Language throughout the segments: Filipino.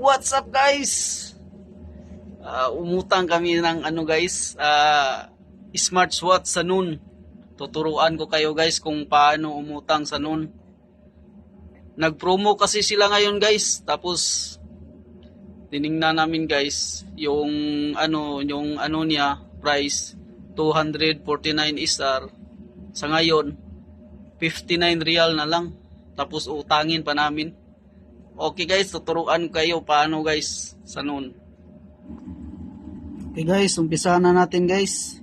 What's up guys? Ah, umutang kami ng ano guys, ah, smartwatch sa noon. Tuturuan ko kayo guys kung paano umutang sa noon. Nag-promo kasi sila ngayon guys. Tapos tiningnan namin guys yung ano yung ano niya price 249 star sa ngayon 59 real na lang tapos utangin pa namin okay guys tuturuan kayo paano guys sa noon okay guys umpisa na natin guys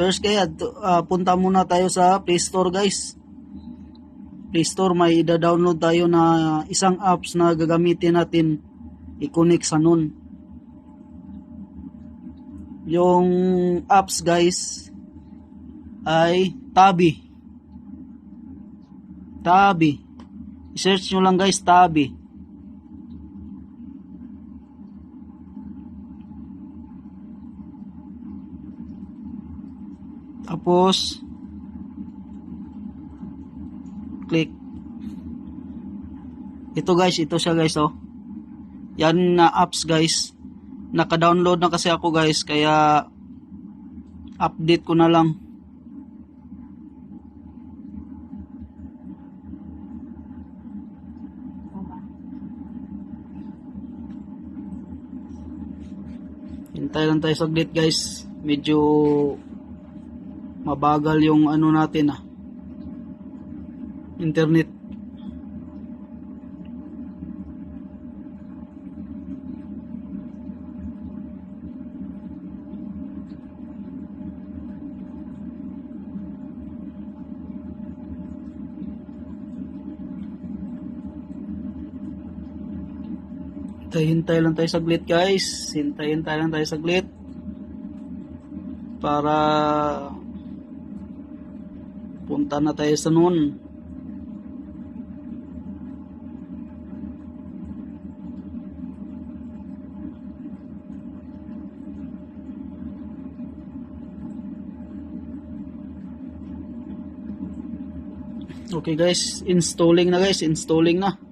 first kaya uh, punta muna tayo sa Play Store guys Play Store may ida-download tayo na isang apps na gagamitin natin i-connect sa nun. Yung apps guys ay Tabi. Tabi. I-search nyo lang guys Tabi. Tapos click ito guys, ito siya guys oh. Yan na apps guys. Naka-download na kasi ako guys kaya update ko na lang. Hintay lang tayo saglit guys. Medyo mabagal yung ano natin ah. Internet. Hintay-hintay lang tayo saglit guys. Hintay-hintay lang tayo saglit. Para punta na tayo sa noon. Okay guys, installing na guys, installing na.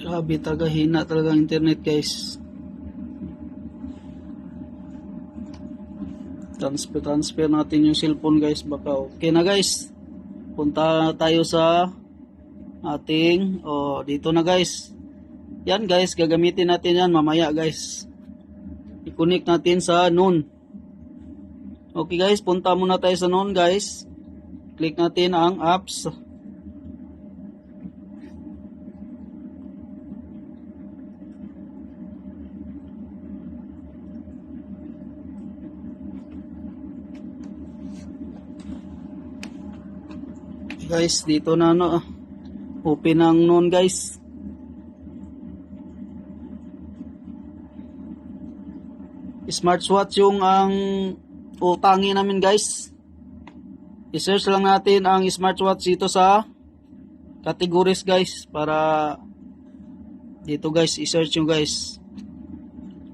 Grabe talaga hina talaga ang internet guys. Transfer transfer natin yung cellphone guys baka okay na guys. Punta tayo sa ating oh dito na guys. Yan guys, gagamitin natin yan mamaya guys. I-connect natin sa noon. Okay guys, punta muna tayo sa noon guys. Click natin ang apps. Guys dito na ano open ang noon guys. Smartwatch yung ang utangin namin guys. I-search lang natin ang smartwatch dito sa categories guys para dito guys i-search yung guys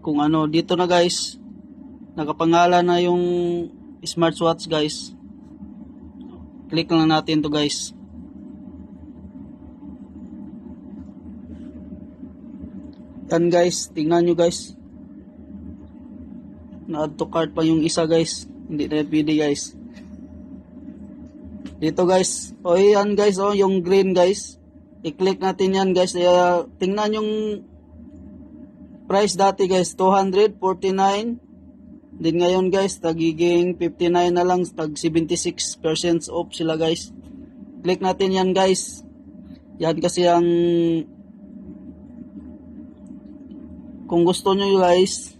kung ano. Dito na guys nakapangalan na yung smartwatch guys click lang natin to guys. Yan guys. Tingnan nyo guys. Na-add to cart pa yung isa guys. Hindi na pwede guys. Dito guys. O yan guys. Oh yung green guys. I-click natin yan guys. Uh, tingnan yung price dati guys. 249 din ngayon guys, tagiging 59 na lang, tag 76% off sila guys. Click natin yan guys. Yan kasi ang kung gusto nyo guys,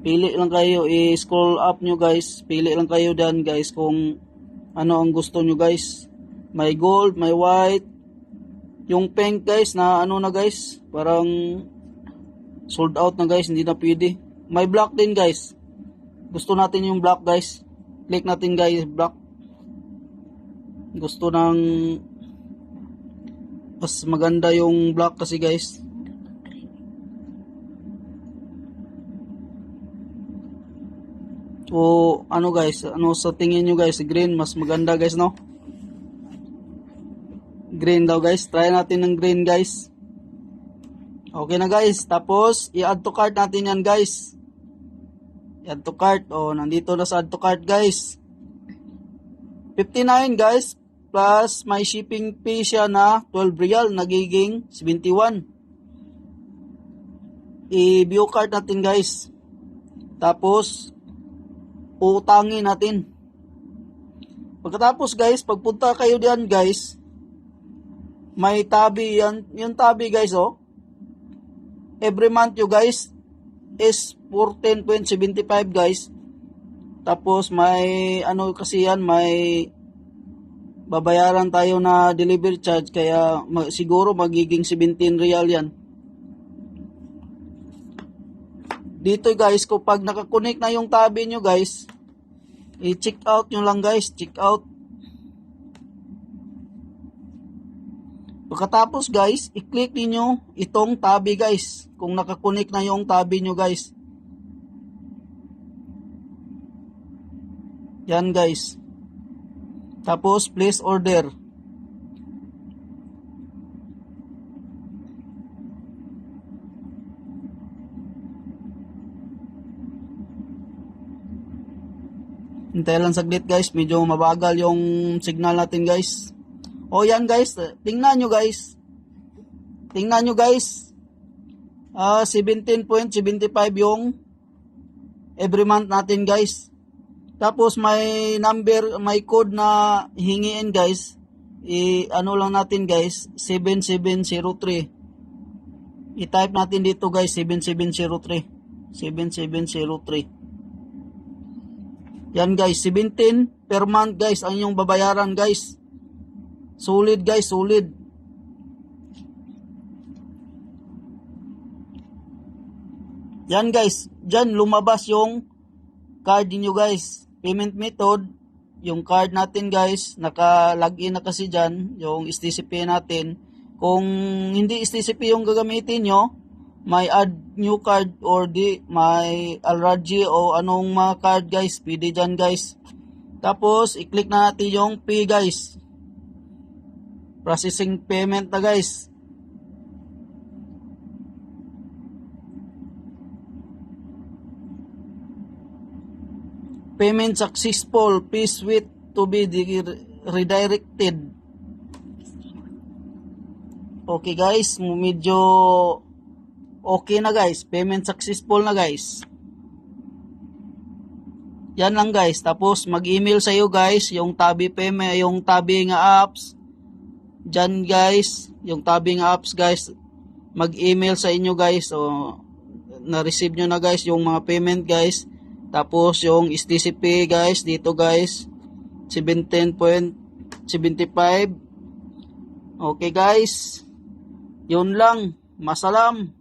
pili lang kayo, i-scroll up nyo guys, pili lang kayo dan guys kung ano ang gusto nyo guys. May gold, may white, yung pink guys na ano na guys, parang sold out na guys, hindi na pwede. May black din guys gusto natin yung black guys. Click natin guys. Black. Gusto ng mas maganda yung black kasi guys. O ano guys, ano sa tingin nyo guys, green mas maganda guys no? Green daw guys, try natin ng green guys. Okay na guys, tapos i-add to cart natin yan guys. I-add to cart, oh nandito na sa add to cart guys. 59 guys, plus may shipping fee siya na 12 real, nagiging 71. I-view cart natin guys. Tapos, utangin natin. Pagkatapos guys, pagpunta kayo diyan guys, may tabi yan, yung tabi guys oh. Every month you guys is 14.75 guys. Tapos may ano kasi yan, may babayaran tayo na delivery charge kaya ma- siguro magiging 17 real yan. Dito guys, kapag nakakonect na yung tabi nyo guys, i-check out nyo lang guys, check out. Pagkatapos guys, i-click niyo itong tabi guys, kung nakakonect na yung tabi nyo guys. Yan guys. Tapos place order. Hintay lang saglit guys, medyo mabagal yung signal natin guys. O yan guys, tingnan nyo guys. Tingnan nyo guys. Ah 17.75 yung every month natin guys. Tapos may number, may code na hingiin guys. I ano lang natin guys, 7703. I-type natin dito guys, 7703. 7703. Yan guys, 17 per month guys ang inyong babayaran guys. Solid guys, solid. Yan guys, dyan lumabas yung card niyo guys. Payment method, yung card natin guys, naka-login na kasi dyan, yung STCP natin. Kung hindi STCP yung gagamitin nyo, may add new card or di, may already o anong mga card guys, pwede dyan guys. Tapos, i-click na natin yung pay guys. Processing payment na guys. Payment successful. Please wait to be di- redirected. Okay guys, medyo okay na guys. Payment successful na guys. Yan lang guys. Tapos mag-email sa iyo guys yung tabi payment, yung tabi nga apps. Diyan guys, yung tabi nga apps guys. Mag-email sa inyo guys. O na-receive nyo na guys yung mga payment guys. Tapos yung STCP guys dito guys 17.75 Okay guys Yun lang Masalam